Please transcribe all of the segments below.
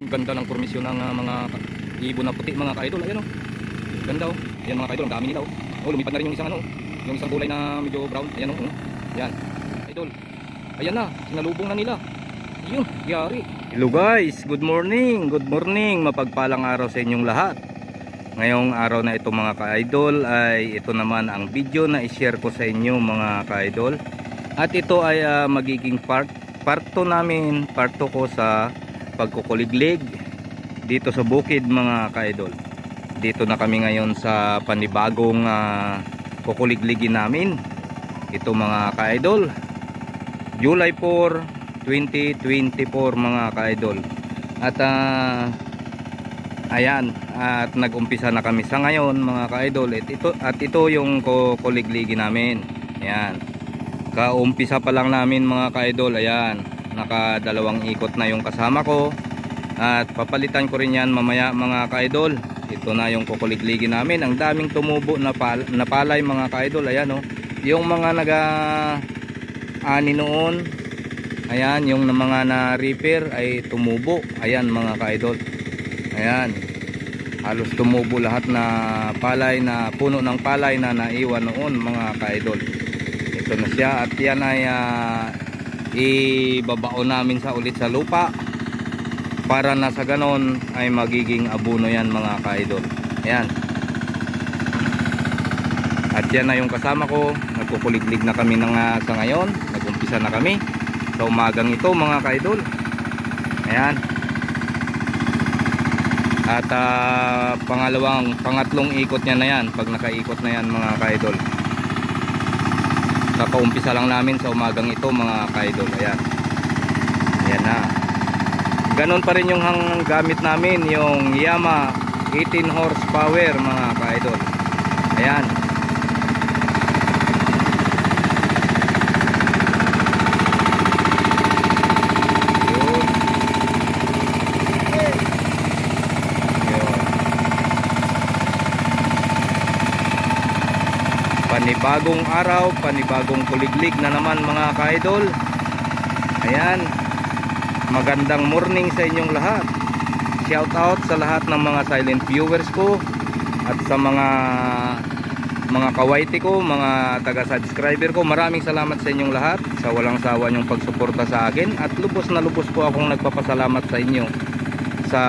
Ganda ng formisyon ng ah, mga ibon na puti mga ka-idol. Ayan o. Ganda o. Ayan mga ka-idol. Ang dami nila o. Oh, lumipad na rin yung isang ano. Yung isang kulay na medyo brown. Ayan o. Oh. Ayan. Idol. Ayan na. Sinalubong na nila. Yun. Yari. Hello guys. Good morning. Good morning. Mapagpalang araw sa inyong lahat. Ngayong araw na ito mga ka-idol ay ito naman ang video na i-share ko sa inyo mga ka-idol. At ito ay ah, magiging part part 2 namin, part 2 ko sa pagkukuliglig dito sa bukid mga ka-idol. Dito na kami ngayon sa panibagong uh, kukuligligin namin. Ito mga ka-idol. July 4, 2024 mga ka-idol. At ah, ayan, at nag-umpisa na kami sa ngayon mga ka-idol. At ito, at ito yung kukuligligin namin. Ayan. Kaumpisa pa lang namin mga ka-idol. Ayan, nakadalawang ikot na yung kasama ko. At papalitan ko rin yan mamaya mga ka-idol. Ito na yung kukuligligin namin. Ang daming tumubo na, pal na palay mga ka-idol. Ayan oh. Yung mga naga ani noon. Ayan, yung mga na repair ay tumubo. Ayan mga ka-idol. Ayan. Halos tumubo lahat na palay na puno ng palay na naiwan noon mga ka-idol. Ito na siya at yan ay ah, ibabao namin sa ulit sa lupa para na sa ganon ay magiging abono yan mga ka-idol. Ayan. At yan na yung kasama ko. Nagkukuliglig na kami ng, ah, sa ngayon. Nagumpisa na kami. Sa umagang ito mga ka-idol. Ayan. At ah, pangalawang, pangatlong ikot niya na yan. Pag nakaikot na yan mga ka-idol. Kakaumpisa lang namin sa umagang ito mga ka-idol. Ayan. Ayan na. Ganon pa rin yung hang gamit namin. Yung Yama 18 horsepower mga ka-idol. Ayan. Yun. Yun. Panibagong araw, panibagong kuliglig na naman mga ka-idol. Ayan. Magandang morning sa inyong lahat. Shout out sa lahat ng mga silent viewers ko at sa mga mga kawaiti ko, mga taga-subscriber ko. Maraming salamat sa inyong lahat sa walang sawa niyong pagsuporta sa akin at lubos na lubos po akong nagpapasalamat sa inyo sa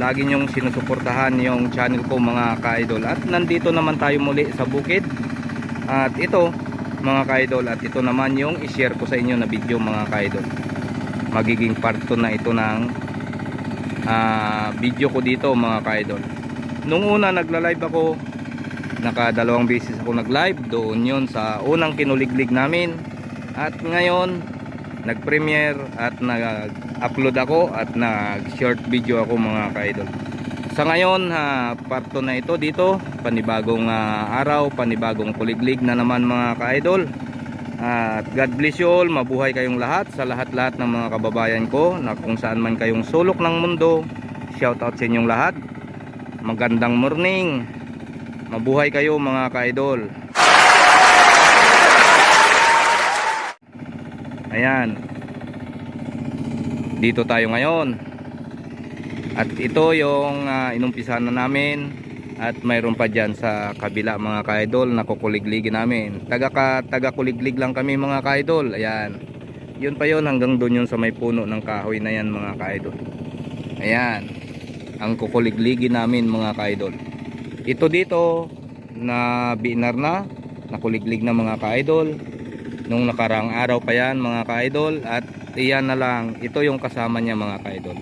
lagi niyong sinusuportahan yung channel ko mga ka-idol. At nandito naman tayo muli sa bukid. At ito mga ka-idol at ito naman yung i-share ko sa inyo na video mga ka-idol. Magiging part 2 na ito ng ah, video ko dito mga ka-idol. Nung una nagla-live ako, nakadalawang beses ako nag-live doon yon sa unang kinuliglig namin. At ngayon, nag-premiere at nag-upload ako at nag-short video ako mga ka-idol. Sa ngayon, ha, part 2 na ito dito, panibagong ah, araw, panibagong kuliglig na naman mga ka-idol. At God bless you all, mabuhay kayong lahat sa lahat-lahat ng mga kababayan ko na kung saan man kayong sulok ng mundo. Shout out sa inyong lahat. Magandang morning. Mabuhay kayo mga ka-idol. Ayan. Dito tayo ngayon. At ito yung uh, inumpisahan na namin at mayroon pa dyan sa kabila mga ka-idol na kukuligligin namin. Taga, ka, taga kuliglig lang kami mga ka-idol. Ayan. Yun pa yun hanggang doon yun sa may puno ng kahoy na yan mga ka-idol. Ayan. Ang kukuligligin namin mga ka-idol. Ito dito na binar na nakuliglig na mga ka-idol nung nakarang araw pa yan mga ka-idol at iyan na lang ito yung kasama niya mga ka-idol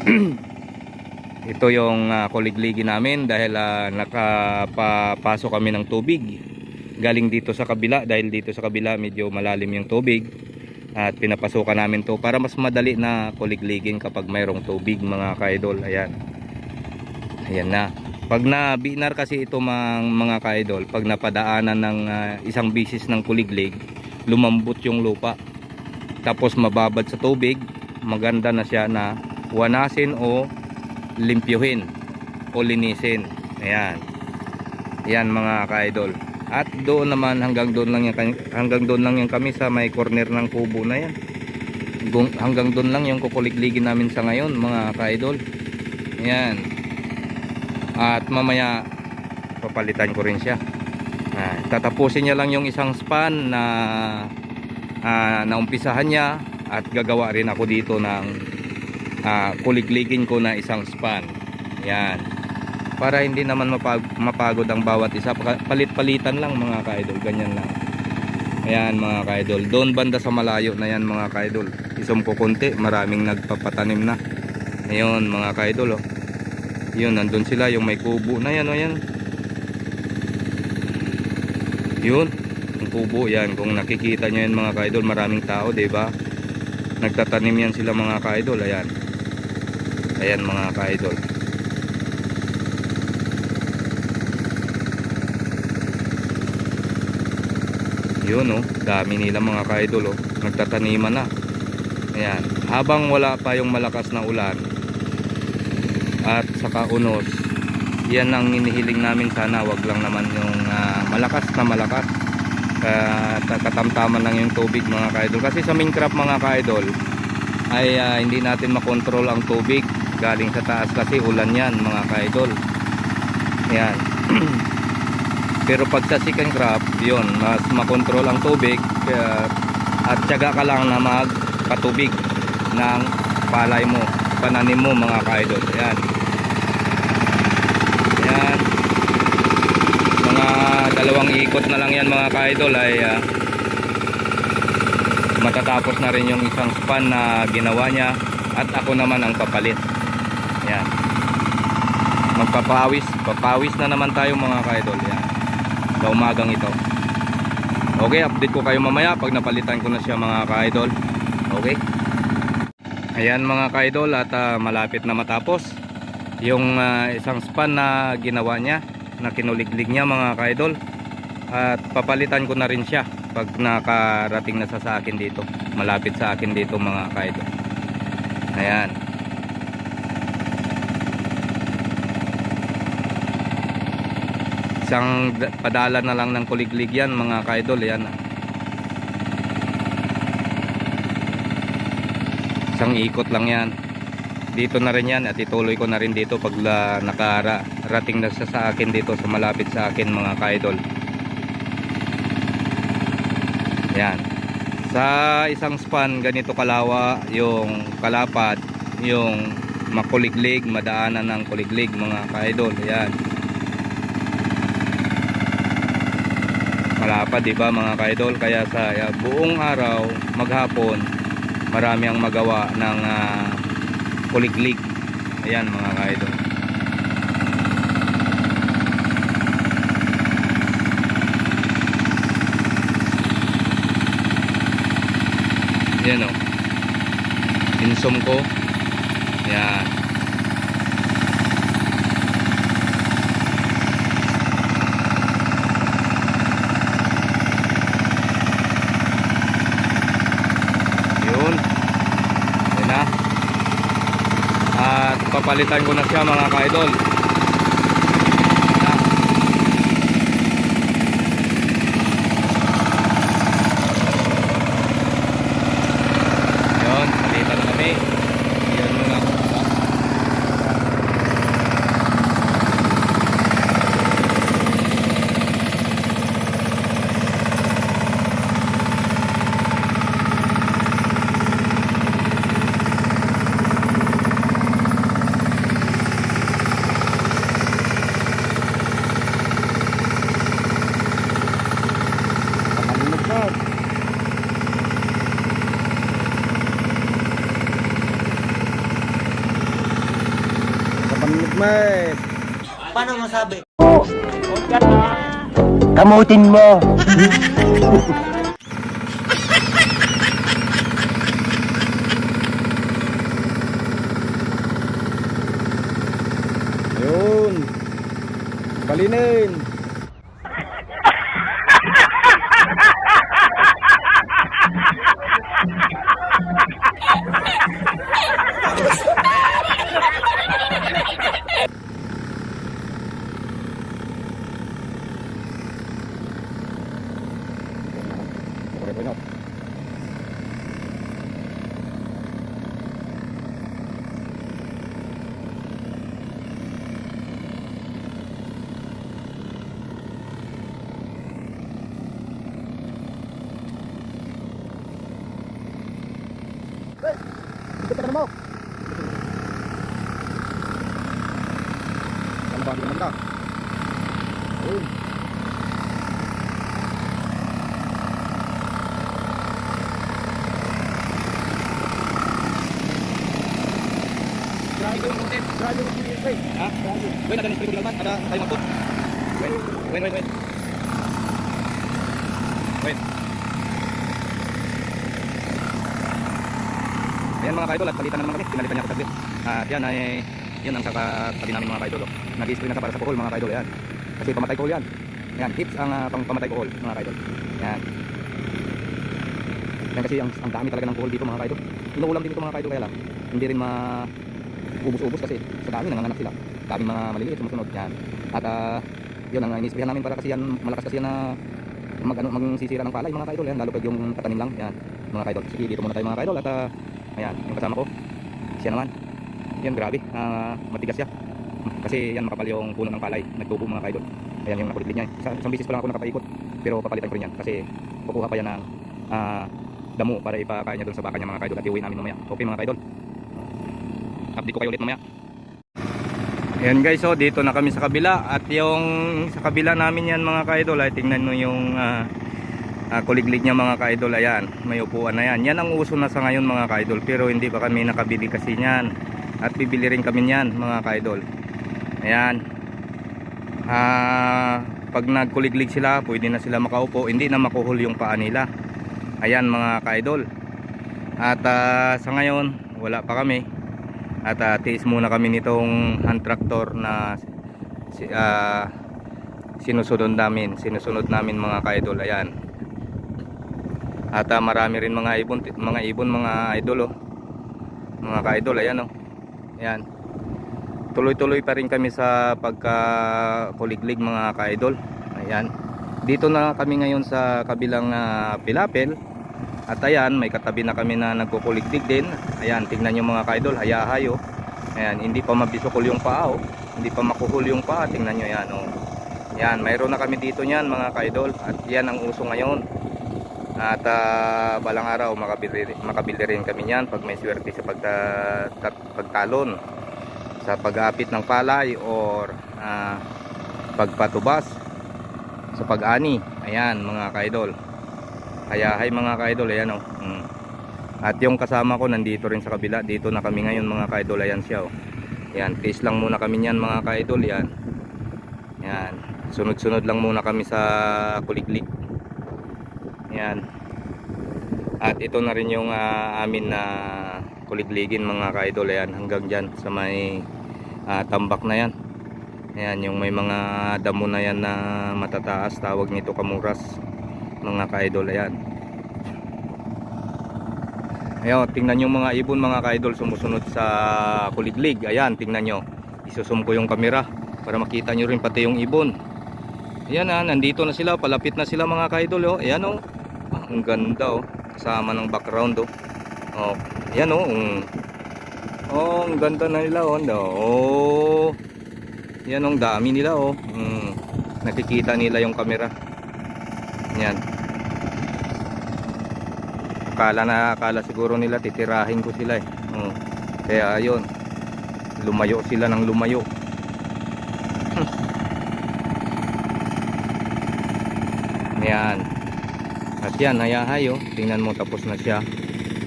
ito yung uh, kuligligin namin dahil uh, nakapapasok kami ng tubig. Galing dito sa kabila dahil dito sa kabila medyo malalim yung tubig at pinapasukan namin to para mas madali na kuligligin kapag mayroong tubig mga ka-idol. Ayan. Ayan na. Pag na binar kasi ito mga, mga ka-idol pag napadaanan ng uh, isang bisis ng kuliglig lumambot yung lupa. Tapos mababad sa tubig maganda na siya na wanasin o limpyuhin o linisin ayan yan mga ka-idol at doon naman hanggang doon lang yan, hanggang doon lang yan kami sa may corner ng kubo na yan hanggang doon lang yung kukuligligin namin sa ngayon mga ka-idol. Ayan. At mamaya papalitan ko rin siya. Ah, tatapusin niya lang yung isang span na ah, naumpisahan niya at gagawa rin ako dito ng ah, kuligligin ko na isang span. Yan. Para hindi naman mapag- mapagod ang bawat isa. Pa- Palit-palitan lang mga ka-idol. Ganyan lang. Ayan mga ka-idol. Doon banda sa malayo na yan mga ka-idol. Isum ko konti. Maraming nagpapatanim na. Ayun mga ka-idol. Oh. Yun, nandun sila. Yung may kubo na yan. Oh, yan. Yun. Yung kubo yan. Kung nakikita nyo yan mga ka-idol. Maraming tao. ba Nagtatanim yan sila mga ka-idol. Ayan. Ayan mga ka-idol. Yun oh, dami nila mga ka-idol oh. Nagtataniman na. Ayan, habang wala pa yung malakas na ulan at saka unos, yan ang inihiling namin sana wag lang naman yung ah, malakas na malakas. At katamtaman lang yung tubig mga ka-idol. Kasi sa Minecraft mga ka-idol ay ah, hindi natin makontrol ang tubig galing sa taas kasi ulan yan mga ka-idol. Ayan. Pero pag sa second crop, yun, mas makontrol ang tubig kaya, at tiyaga ka lang na magpatubig ng palay mo, pananim mo mga ka-idol. Ayan. Ayan. Mga dalawang ikot na lang yan mga ka-idol ay ah, matatapos na rin yung isang span na ginawa niya at ako naman ang papalit. Magpapawis, papawis na naman tayo mga ka-idol. Ayan sa umagang ito. Okay update ko kayo mamaya pag napalitan ko na siya mga ka-idol. Okay? Ayan mga ka-idol at ah, malapit na matapos yung ah, isang span na ginawa niya na kinuliglig niya mga ka-idol. At papalitan ko na rin siya pag nakarating na sa, sa akin dito. Malapit sa akin dito mga ka-idol. Ayan isang da- padala na lang ng kuliglig yan mga kaidol yan. Isang ikot lang yan. Dito na rin yan at ituloy ko na rin dito pag nakarating na sa akin dito sa malapit sa akin mga kaidol. Yan. Sa isang span ganito kalawa yung kalapad yung makuliglig madaanan ng kuliglig mga kaidol. Yan malapad di ba mga kaidol? Kaya sa uh, buong araw maghapon marami ang magawa ng uh, kuliglig ayan mga kaidol. Yan o insum ko. Yan yun yun na at papalitan ko na siya mga ka-idol Yan. yun palitan na kami yun muna Kapanunod na. Kapanunod na eh. Paano masabi? Kamutin mo. Ayun. Balinin. กันไปครับ Grabe yung pinili, pre. Ha? Wait, ada ng ba? Ada tayo mapot. Wait, wait, wait, wait. Wait. Ayan mga kaidol at palitan na naman kami. Pinalitan niya ako saglit. At yan ay yan ang kakatabi namin mga kaidol. Nag-spray na ka para sa kuhol mga kaidol. Ayan. Kasi pamatay kuhol yan. Ayan, tips ang uh, pang pamatay kuhol mga kaidol. Ayan. Yan kasi ang, ang dami talaga ng kuhol dito mga kaidol. Inuulam din ito mga kaidol kaya lang. Hindi rin ma ubus-ubus kasi sa dami nanganganak sila. Daming mga maliliit sumusunod yan. At ah, yun ang inisprayan namin para kasi yan malakas kasi yan na mag ano magsisira ng palay mga kaidol yan lalo pag yung tatanim lang yan mga kaidol. Sige dito muna tayo mga kaidol at ah, ayan yung kasama ko siya naman. Yan grabe ah, matigas siya. Kasi yan makapal yung puno ng palay nagtubo mga kaidol. Ayan yung nakuliglig niya. Sa, isang bisis pa lang ako nakapaikot pero papalitan ko rin yan kasi kukuha pa yan ng ah, damo para ipakain niya doon sa baka niya mga kaidol at iuwi namin mamaya. Okay mga kaidol. Update ko kayo ulit mamaya. Ayan guys, so dito na kami sa kabila at yung sa kabila namin yan mga kaidol ay tingnan nyo yung ah, ah, kuliglig niya mga kaidol ayan, may upuan na yan. Yan ang uso na sa ngayon mga kaidol pero hindi pa kami nakabili kasi niyan at bibili rin kami niyan mga kaidol. Ayan. Ah, pag nagkuliglig sila, pwede na sila makaupo, hindi na makuhol yung paa nila. Ayan mga kaidol. At ah, sa ngayon, wala pa kami. At uh, tiis muna kami nitong hand tractor na ah, sinusunod namin, sinusunod namin mga kaidol. Ayan. At ah, marami rin mga ibon, mga ibon, mga idol oh. Mga kaidol, ayan oh. Ayan. Tuloy-tuloy pa rin kami sa pagka-kuliglig mga kaidol. Ayan. Dito na kami ngayon sa kabilang ah, pilapel. At ayan, may katabi na kami na nagkukuligdig din. Ayan, tingnan nyo mga kaidol, hayahay oh. Ayan, hindi pa mabisukol yung paa oh. Hindi pa makuhul yung paa, tingnan nyo yan oh. Yan, mayroon na kami dito niyan mga kaidol. At yan ang uso ngayon. At ah, balang araw makabili, makabili rin kami niyan pag may swerte sa pagta, tat- pagtalon sa pag-apit ng palay or ah, pagpatubas sa pag-ani. Ayan mga kaidol. Kaya hi mga kaidol, ayan oh. Mm. At yung kasama ko nandito rin sa kabila. Dito na kami ngayon mga kaidol, ayan siya oh. Ayan, taste lang muna kami niyan mga kaidol, yan. Yan. Sunod-sunod lang muna kami sa kuliglig. Yan. At ito na rin yung ah, amin na kuligligin mga kaidol, ayan, hanggang diyan sa may ah, tambak na yan. Ayan, yung may mga damo na yan na matataas, tawag nito kamuras mga kaidol ayan. Ayan tingnan nyo mga ibon mga kaidol sumusunod sa kuliglig ayan tingnan nyo. Isusum ko yung kamera para makita nyo rin pati yung ibon. Ayan ah, nandito na sila palapit na sila mga kaidol oh. ayan oh. Ah, ang ganda oh. Kasama ng background oh. Oh ayan oh um, oh ang ganda na nila oh. Oh. Yan oh, ang dami nila oh. Mm, nakikita nila yung kamera yan. Akala na akala siguro nila titirahin ko sila eh. Oh. Kaya ayun. Lumayo sila ng lumayo. yan. At yan, hayahay oh. Tingnan mo tapos na siya.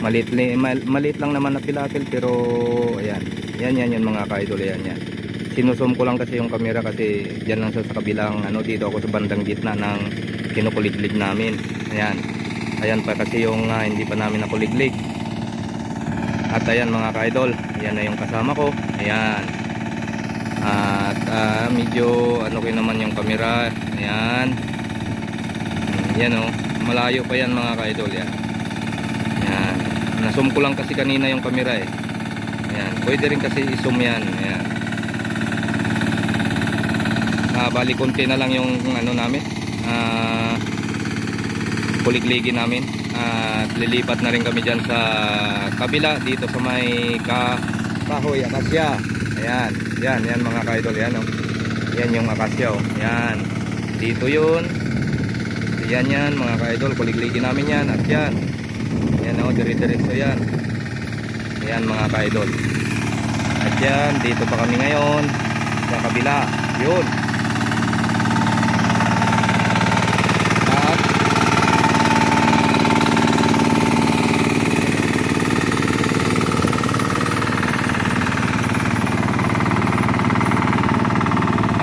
Malit, li- mal- maliit lang naman na pilapil pero ayan. Yan yan yan mga kaidol yan yan. Sinusum ko lang kasi yung camera kasi diyan lang siya sa kabilang ano dito ako sa bandang gitna ng kinukuliglig namin. Ayan. Ayan pa kasi yung ah, hindi pa namin nakuliglig. At ayan mga kaidol ayan na yung kasama ko. Ayan. At ah, medyo ano ko naman yung camera. Ayan. Hmm, yan oh. Malayo pa yan mga kaidol yan. Ayan. Nasum ko lang kasi kanina yung camera eh. Ayan. Pwede rin kasi isum yan. Ayan. Ah, bali konti na lang yung ano namin ah kuligligin namin. At lilipat na rin kami dyan sa kabila dito sa may ka kahoy akasya. Ayan yan yan mga kaidol yan oh. yan yung akasya oh. yan dito yun. Yan yan mga kaidol kuligligin namin yan at yan. Yan oh dire diretso yan. Yan mga kaidol. At yan dito pa kami ngayon sa kabila. Yun.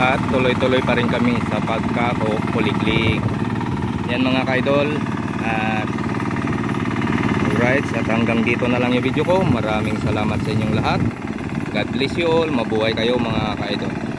At At tuloy-tuloy pa rin kami sa pagkakukuliglig. Yan mga kaidol. At alright, at hanggang dito na lang yung video ko. Maraming salamat sa inyong lahat. God bless you all. Mabuhay kayo mga kaidol.